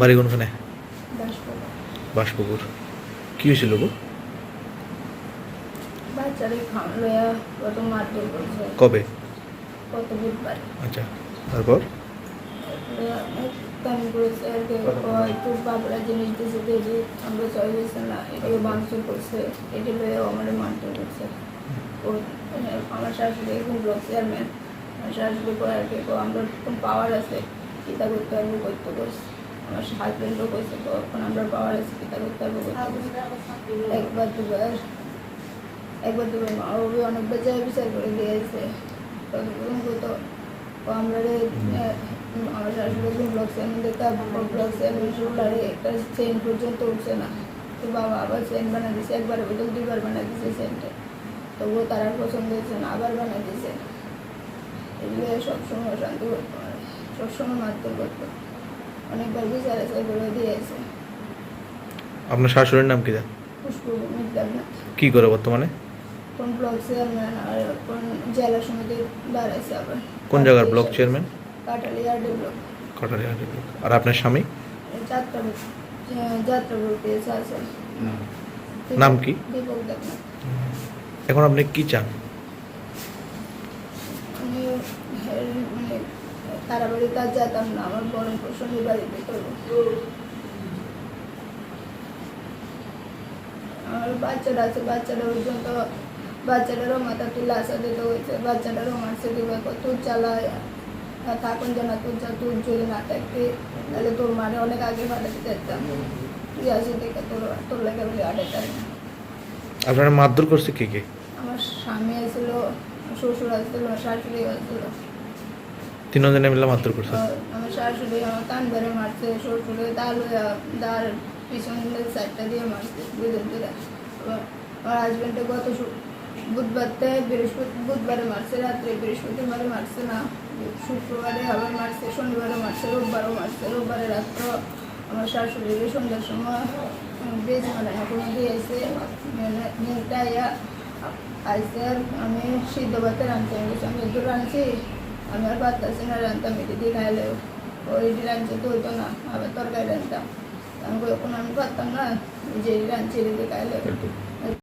বাড়ি কোনখানে? বাসপুকুর। কি হয়েছিল গো? কবে? আচ্ছা তারপর? জিনিস আমরা শাশুড়ি এখন ব্লক চেয়ারম্যান আমার শাশুড়ি আর কি আমরা পাওয়ার আছে। কিতা করতে পারব করতে করছে আমার হাজবেন্ডও কইছে, তখন আমরা পাওয়ার আছে কিতা করতে পারব একবার দুবার একবার দুবার মা বাবা অনেকবার যায় বিচার করে দিয়েছে তো আমরা আমার শাশুড়ি ব্লক চেয়ারম্যান দেখতে ব্লক চেয়ারম্যান শোল্ডারে একটা চেন পর্যন্ত উঠছে না। তো বাবা আবার চেন বানিয়ে দিছে, একবার বদল দুইবার বানিয়ে দিছে চেনটা তবুও তার আর পছন্দ হয়েছে না, আবার বানিয়ে দিছে। এগুলো সবসময় অশান্তি করতো মানে সবসময় মারধর করতো। অনেকবার বিচার আছে করে দিয়েছে আপনার শাশুড়ির নাম কি দা পুষ্প মিটলাম না কি করে বর্তমানে? কোন ব্লক চেয়ারম্যান আর কোন জেলা সমিতির দাঁড়াইছে আবার। কোন জায়গার ব্লক চেয়ারম্যান? কাটালি আর ব্লক। কটারিহাটি ব্লক। আর আপনার স্বামী? যাত্রা যাত্রা বলতে আছে নাম কি? দীপক দেবনাথ। এখন আপনি কি চান আমি হের মানে তারাবাড়ি কাজ যেতাম না আমার বরং পোষণের বাড়িতে করব আমার বাচ্চারা আছে বাচ্চারা পর্যন্ত বাচ্চাটারও মাথা তুলে আসা দিতে হয়েছে বাচ্চাটারও মারছে দিবে তুই চালায়। থাকুন যে না তুই যা তুই যদি না থাকতে তাহলে তোর মারে অনেক আগে পাঠাতে চাইতাম তুই আসি থেকে তোর তোর লাগে বলে আটাইতাম না আপনারা মারধর করছে কে কে? আমার স্বামী আসছিল শ্বশুর আসছিল শাশুড়ি আসছিল তিনজনে মিলে মারধর করছে। আমার আমার কান ধরে মারছে দাল পিছন সাইডটা দিয়ে মারছে আমার গত বৃহস্পতি, বুধবারে মারছে, রাত্রে বৃহস্পতিবারে মারছে না, শুক্রবারে মারছে, শনিবারে মারছে, রোববারও রোববারে আমার সন্ধ্যার সময় মানে আইসে আমি সিদ্ধ ভাতে রাঁধতে আমি একটু রাঁধছি। আমি আর পারতাছি না রাঁধতাম এটি দিয়ে খাইলে ওই রাঁধছে তো হইতো না আবার তরকারি রাঁধতাম আমি কই, এখন আমি পারতাম না যে রাঁধছি এটি দিয়ে খাইলে